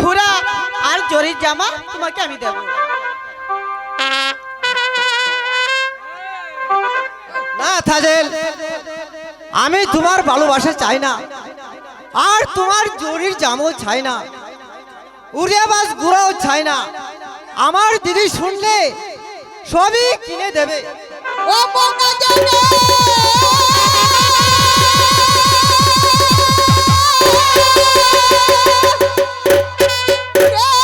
ঘোড়া আর জরির জামা তোমাকে আমি দেব। না আমি তোমার ভালোবাসা চাই না আর তোমার জরির জামও চাই না উড়িয়াবাস গুড়াও চাই না আমার দিদি শুনলে সবই কিনে দেবে। ও মনে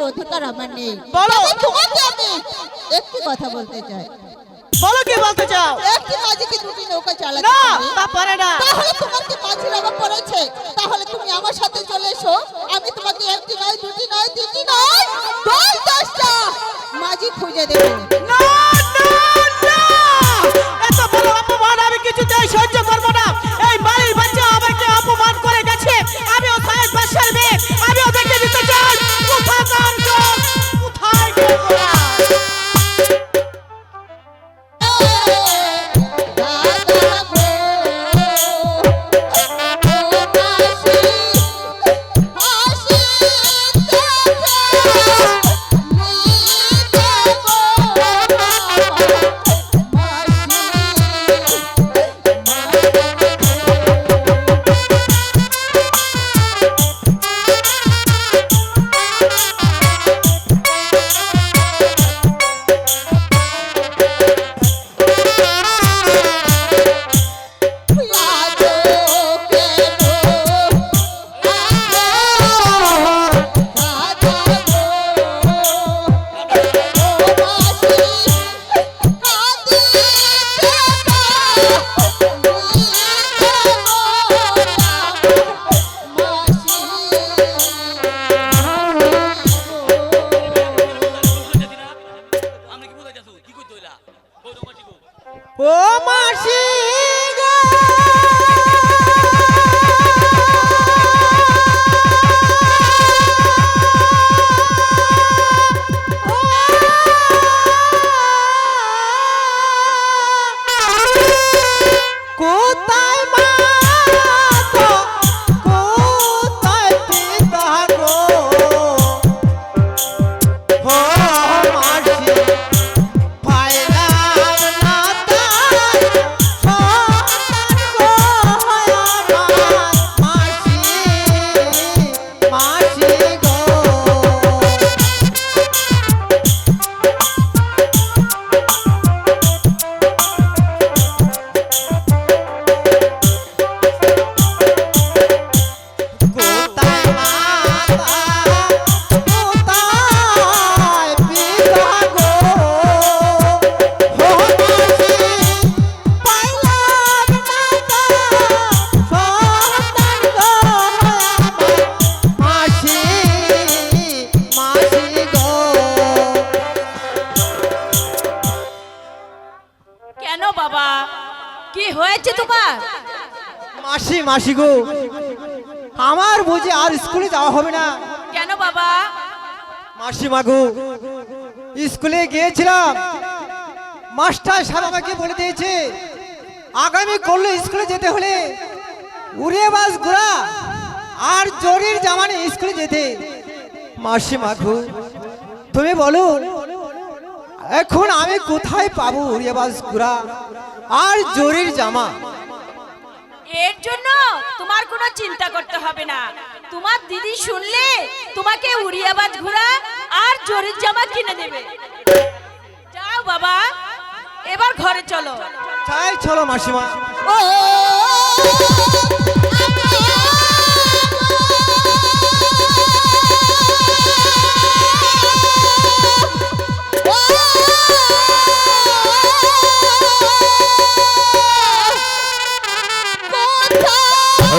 কিছু বলবার অধিকার আমার নেই। বলো। তোমাকে আমি একটি কথা বলতে চাই। বলো কি বলতে চাও? একটি মাঝি কি দুটি নৌকা চালাতে না? তা পারে না। তাহলে তোমার কি মাঝি লাগা পড়েছে? তাহলে তুমি আমার সাথে চলে এসো। আমি তোমাকে একটি নয় দুটি নয় তিনটি নয় দশ দশটা মাঝি খুঁজে দেবো। মাসি গো। আমার বুঝি আর স্কুলে যাওয়া হবে না। কেন বাবা? মাসি মাগু স্কুলে গিয়েছিলাম। মাস্টার সাহেব আমাকে বলে দিয়েছে আগামী করলে স্কুলে যেতে হলে উড়ে বাস ঘোরা আর জরির জামানে স্কুলে যেতে। মাসি মাগু তুমি বলো এখন আমি কোথায় পাবো উড়িয়া বাস ঘোরা আর জরির জামা? এর জন্য তোমার কোনো চিন্তা করতে হবে না তোমার দিদি শুনলে তোমাকে উড়িয়াবাজ ঘোড়া আর জরির জামা কিনে দেবে যাও বাবা এবার ঘরে চলো চাই চলো মাসিমা ও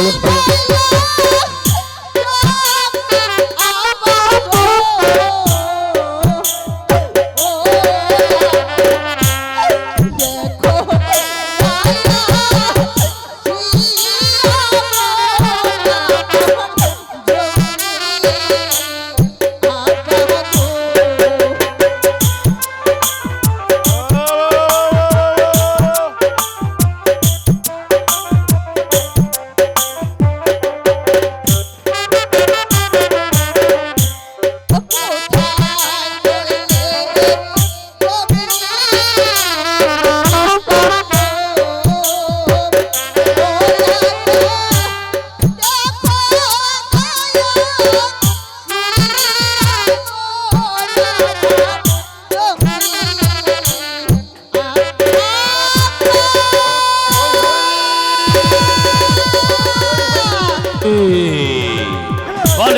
Oh, oh, oh, oh,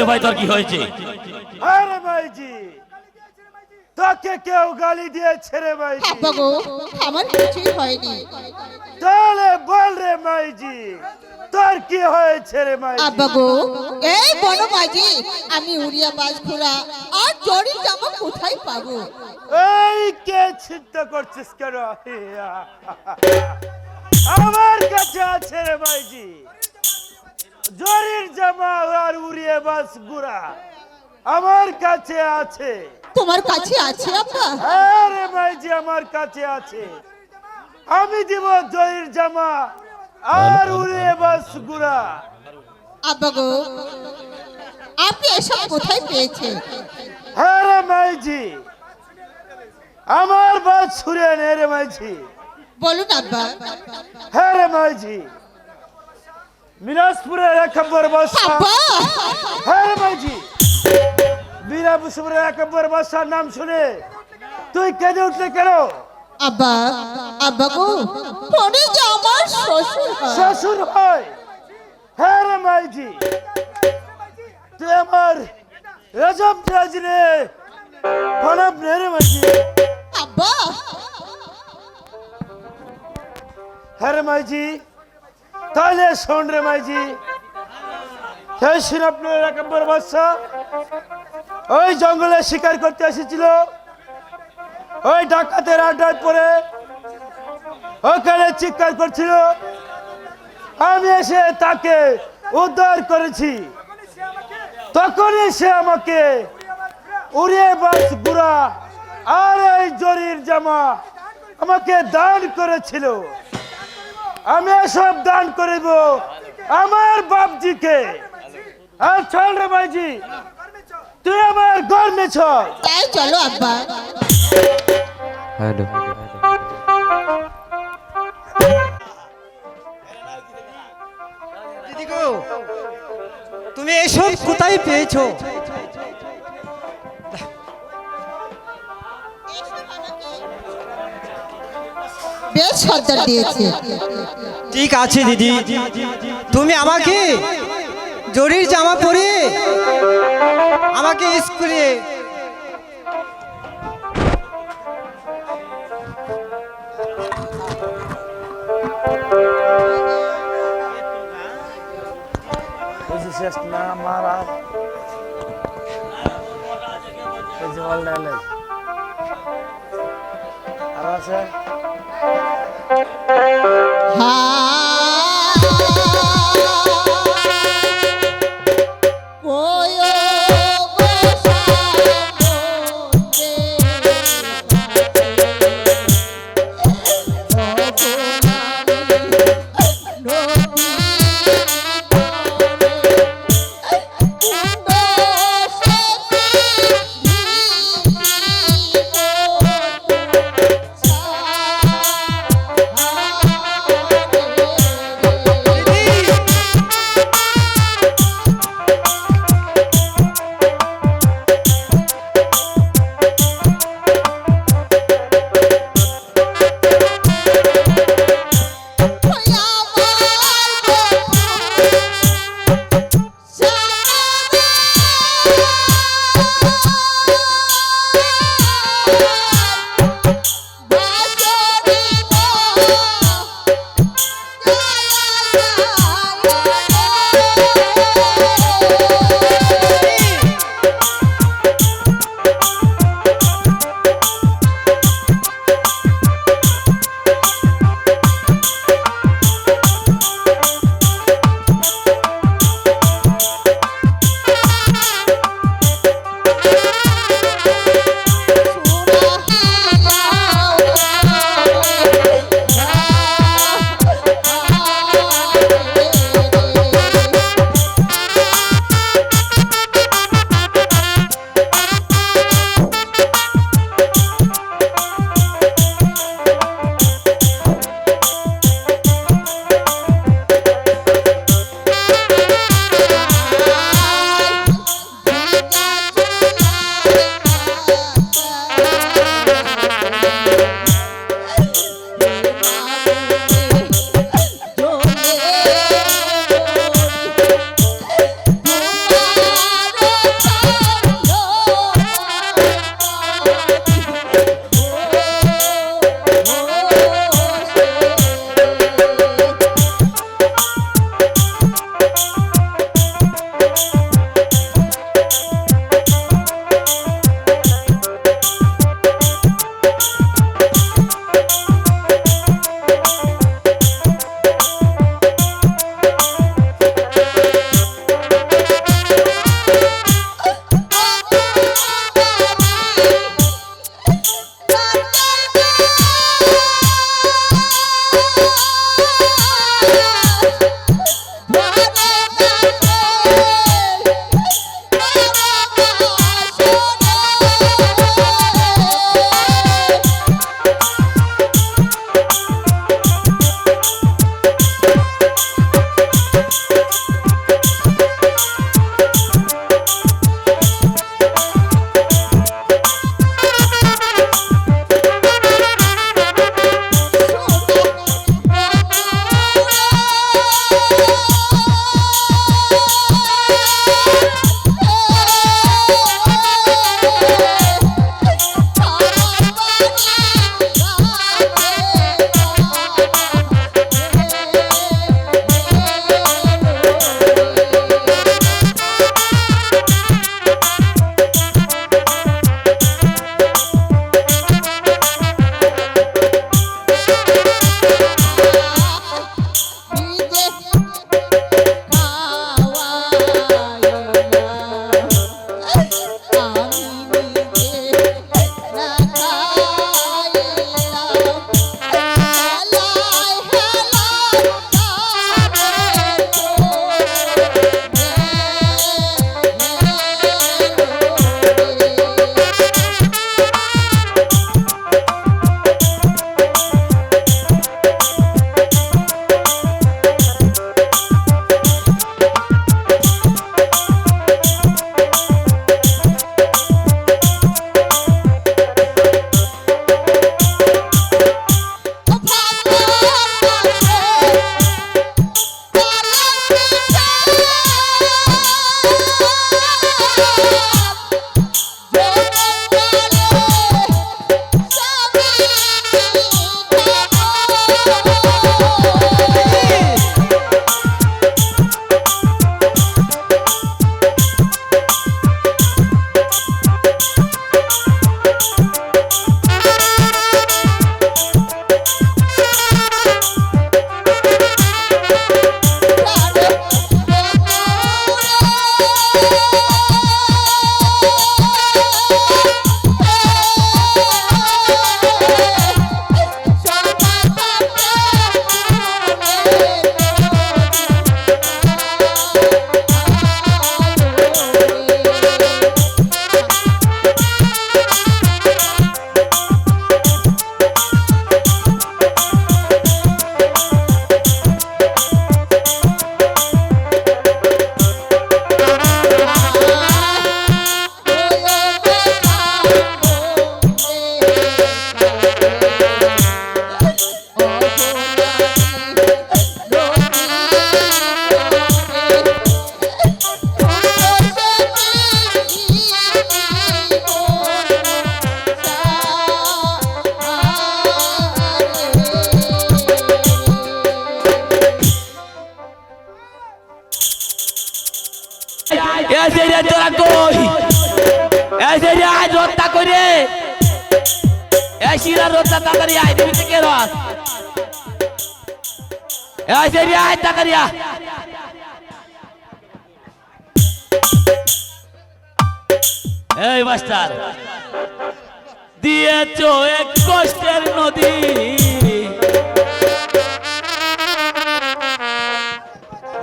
বলে ভাই তোর কি হয়েছে? আরে ভাইজি তোকে কেউ গালি দিয়েছে রে ভাইজি। আব্বা গো আমার কিছুই হয়নি। তাহলে বল রে মাইজি তোর কি হয়েছে রে মাইজি আব্বা এই বড় মাঝি আমি উড়িয়া বাস ঘোড়া আর জরির জামা কোথায় পাবো? এই কে চিন্তা করছিস কেন? আমার কাছে আছে রে মাইজি জরির জামা আর উড়িয়ে বাস গুড়া। আমার কাছে আছে। তোমার কাছে আছে আব্বা? আরে মাইজি আমার কাছে আছে। আমি দিব জরির জামা আর উড়িয়ে বাস গুড়া। আব্বা গো আপনি এসব কোথায় পেয়েছেন? হ্যাঁ রে মাইজি আমার বাদ ছুড়ে নে রে মাইজি। বলুন আব্বা। হ্যাঁ রে মাইজি মিরাজপুরের একাব্বর বাসা আব্বা হ্যাঁ রে মাইজি। মিরাজপুরের একাব্বর বাসার নাম শুনে তুই কেঁদে উঠলে কেন? আব্বা আব্বা গো পরে যে আমার শ্বশুর শ্বশুর হয়। হ্যাঁ রে মাইজি। তুই আমার রজব রাজ রে প্রণব নে রে মাইজি। আব্বা! হ্যাঁ রে মাইজি। তাহলে শোন রে মাইজি। সেই বাচ্চা ওই জঙ্গলে শিকার করতে এসেছিল। ওই ডাকাতের আড্ডায় পরে ওখানে চিৎকার করছিল। আমি এসে তাকে উদ্ধার করেছি। তখনই সে আমাকে উড়িয়ে বাস গুড়া আর এই জরির জামা আমাকে দান করেছিল। আমি এসব দান করিব আমার বাপজিকে। আর চল রে ভাইজি। তুই আমার গর্মে চল। তাই চলো আব্বা। হ্যালো। দিদি গো তুমি এসব কোথায় পেয়েছ? বেশ সর্দার দিয়েছে। ঠিক আছে দিদি। তুমি আমাকে জরির জামা পরে আমাকে স্কুলে শেষ না মারা জল ডালে আর আছে এই মাস্টার দিয়েছ এক কষ্টের নদী।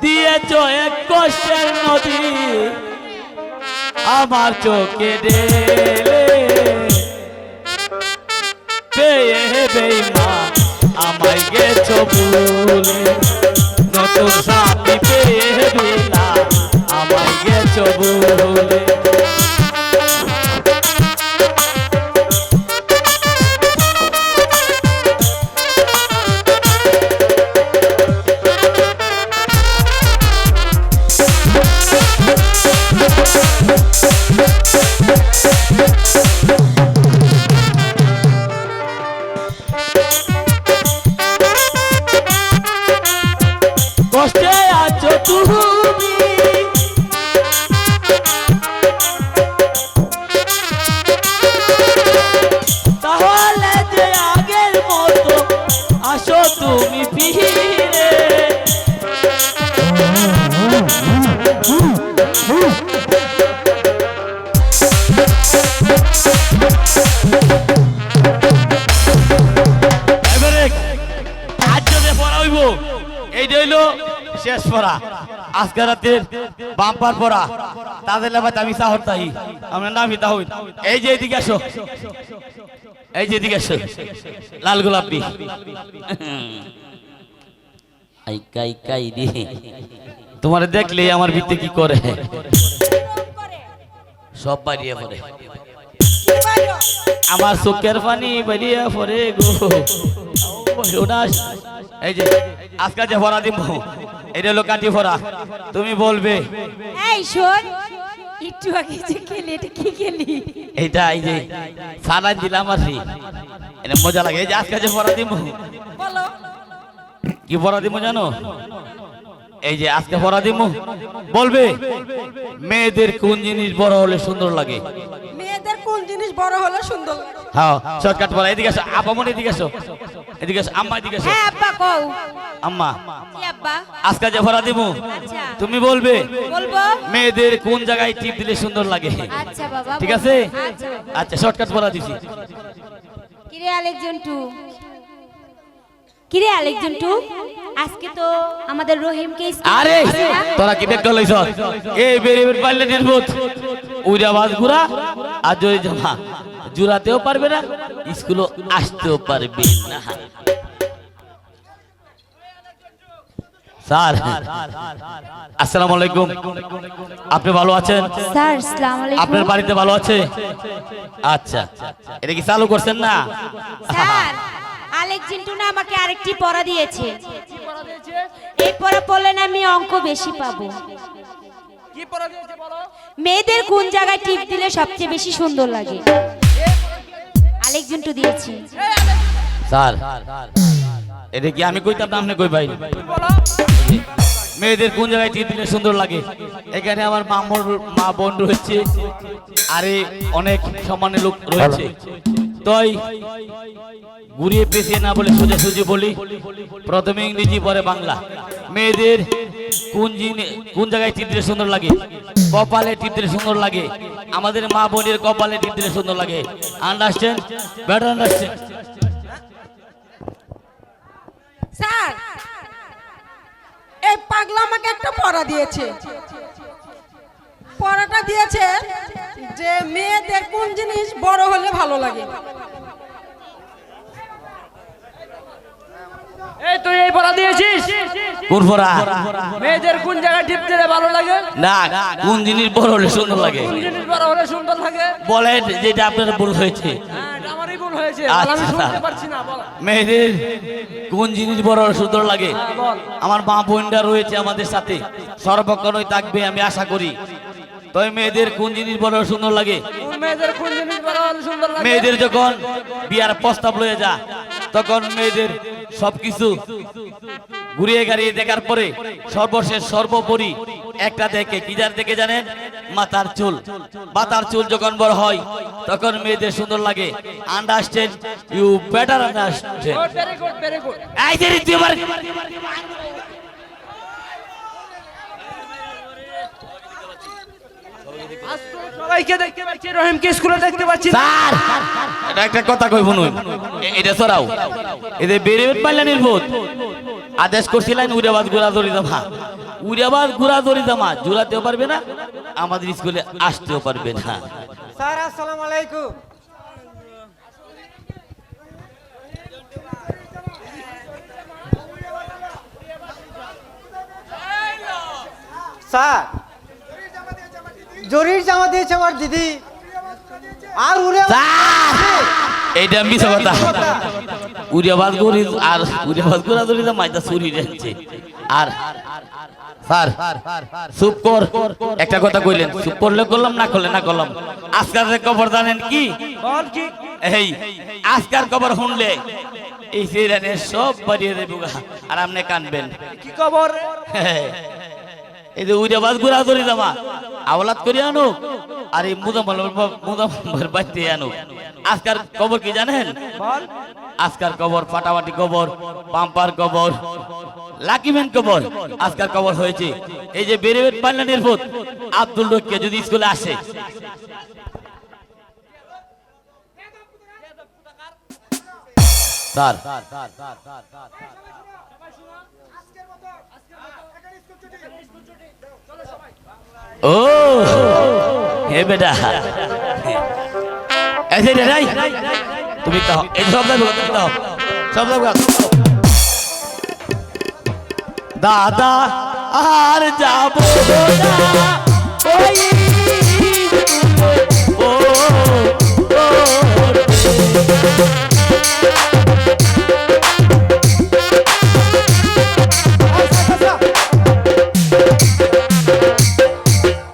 দিয়েছ এক কষ্টের নদী। আমার চোখে ঢেলে আমায় গেছো ভুলে। নতুন সাথী পেয়ে দিলা আমায় গেছো ভুলে। আজকে রাতের বাম্পার পড়া তাদের লেবাতে আমি সাহর তাই আমরা নামি তাহই এই যে এদিকে আসো। এই যে এদিকে আসো। লাল গোলাপি। আই কাই রে। তোমার দেখলে আমার ভিত্তি কি করে? সব বাড়িয়ে পড়ে। আমার চোখের পানি বেরিয়ে পড়ে গো। এই যে আজকে যে ভরা দিব এটা হলো কাটি ভরা। তুমি বলবে এই শোন একটু আগে যে খেলি এটা কি খেলি? এইটা এই যে সালান দিলাম কি। এটা মজা লাগে এই যে আজকে যে ভরা দিব বলো। কি ভরা দিব জানো? এই যে আজকে ভরা দিব? বলবে? মেয়েদের কোন জিনিস বড় হলে সুন্দর লাগে? মেয়েদের কোন জিনিস বড় হলে সুন্দর হ্যাঁ শর্টকাট বলা এদিকে আসো। আপামন এদিকে আসো। এদিকে আসো। আম্মা এদিকে আসো। হ্যাঁ আব্বা কও। আম্মা। আব্বা? আজকে যে ভরা দিব? আচ্ছা। তুমি বলবে? বলব। মেয়েদের কোন জায়গায় টিপ দিলে সুন্দর লাগে? আচ্ছা বাবা ঠিক আছে? আচ্ছা আচ্ছা শর্টকাট বলা দিছি। কিরে আলেকজন টু কিরে আলেকজন টু আজকে তো আমাদের রহিমকে আরে তোরা কি লইছ এই পারলে নির্বোধ উড়া বাজ গুড়া আর জয় জামা জুড়াতেও পারবে না স্কুলও আসতেও পারবে না। স্যার আসসালামু আলাইকুম। আপনি ভালো আছেন? স্যার আসসালামু আলাইকুম। আপনার বাড়িতে ভালো আছে? আচ্ছা। এটা কি চালু করছেন না? স্যার আলেক চিন্টু না আমাকে আরেকটি পড়া দিয়েছে। এই পড়া পড়লে না আমি অঙ্ক বেশি পাবো। মেয়েদের কোন জায়গায় টিপ দিলে সবচেয়ে বেশি সুন্দর লাগে? আলেক চিন্টু দিয়েছি। স্যার এটা কি আমি কইতাম না আপনি কই ভাই? মেয়েদের কোন জায়গায় টিপ দিলে সুন্দর লাগে? এখানে আমার মামুর মা বোন রয়েছে আরে অনেক সম্মানের লোক রয়েছে। তাই ঘুরিয়ে পেছিয়ে না বলে সোজা সুজি বলি। প্রথমে ইংরেজি, পরে বাংলা। মেয়েদের কোন কোন জায়গায় টিপ সুন্দর লাগে? কপালে টিপ সুন্দর লাগে। আমাদের মা বোনের কপালে টিপ সুন্দর লাগে। আন্ডারস্ট্যান্ড বেটার আন্ডারস্ট্যান্ড স্যার, এই পাগলা আমাকে একটা পড়া দিয়েছে। পড়াটা দিয়েছে যে মেয়েদের কোন জিনিস বড় হলে ভালো লাগে। এই তুই এই পড়া দিয়েছিস? কোন পড়া? মেয়েদের কোন জায়গায় টিপ দিলে ভালো লাগে? না কোন জিনিস বড় হলে সুন্দর লাগে? কোন জিনিস বড় হলে সুন্দর লাগে? বলেন যেটা আপনার ভুল হয়েছে। হ্যাঁ, আমারই ভুল হয়েছে আচ্ছা। আমি শুনতে পারছি না মেয়েদের কোন জিনিস বড় হলে সুন্দর লাগে? আমার মা বোনরা রয়েছে আমাদের সাথে। সর্বক্ষণই থাকবে আমি আশা করি। তবে মেয়েদের কোন জিনিস বড় সুন্দর লাগে? মেয়েদের কোন জিনিস বড় সুন্দর লাগে? মেয়েদের যখন বিয়ার প্রস্তাব লয়ে যা তখন মেয়েদের সবকিছু ঘুরিয়ে গাড়িয়ে দেখার পরে সর্বশেষ সর্বোপরি একটা দেখে কি যার দেখে জানেন? মাথার চুল। মাথার চুল যখন বড় হয় তখন মেয়েদের সুন্দর লাগে। Understand you better understand very good very good এই যে তুই আমার সবাইকে দেখতে পাচ্ছি রহিমকে স্কুলে দেখতে পাচ্ছি। স্যার এটা একটা কথা কইব নই। এটা সরাও। এদের বেরেবেট পাইলেন ভূত আদেশ করছিলেন উড়াবাদ দড়ি দামা উড়াবাদ জোড়াতেও পারবে না আমাদের স্কুলে আসতেও পারবে না। স্যার আসসালামু আলাইকুম। স্যার জরির জামা দিয়েছে আমার দিদি। আর উড়ে এইটা মিছ কথা। আর ঘোরা দড়ি দামা এটা চুরি যাচ্ছে আর স্যার চুপ কর। একটা কথা কইলেন চুপ করলে করলাম না করলে না করলাম। আজকাল খবর জানেন কি? এই আজকার খবর শুনলে এই সব বাড়িয়ে দেবো আর আপনি কানবেন। কি খবর এই যে উইরা বাদ গুড়া ধরে দামা আওলাদ করে আনো আর এই আজকার খবর কি জানেন? বল। আজকার খবর ফাটাফাটি খবর পাম্পার খবর লাকিম্যান খবর আজকার খবর হয়েছে। এই যে বেরেবেট পাল্লানের ভূত আব্দুল রক্ষে যদি স্কুলে আসে। স্যার ও হে বেটা। যে রে, রাই তুমি তাও এই সব দাও তাও সব দাও দাদা আর যাব না। ওই ও ও।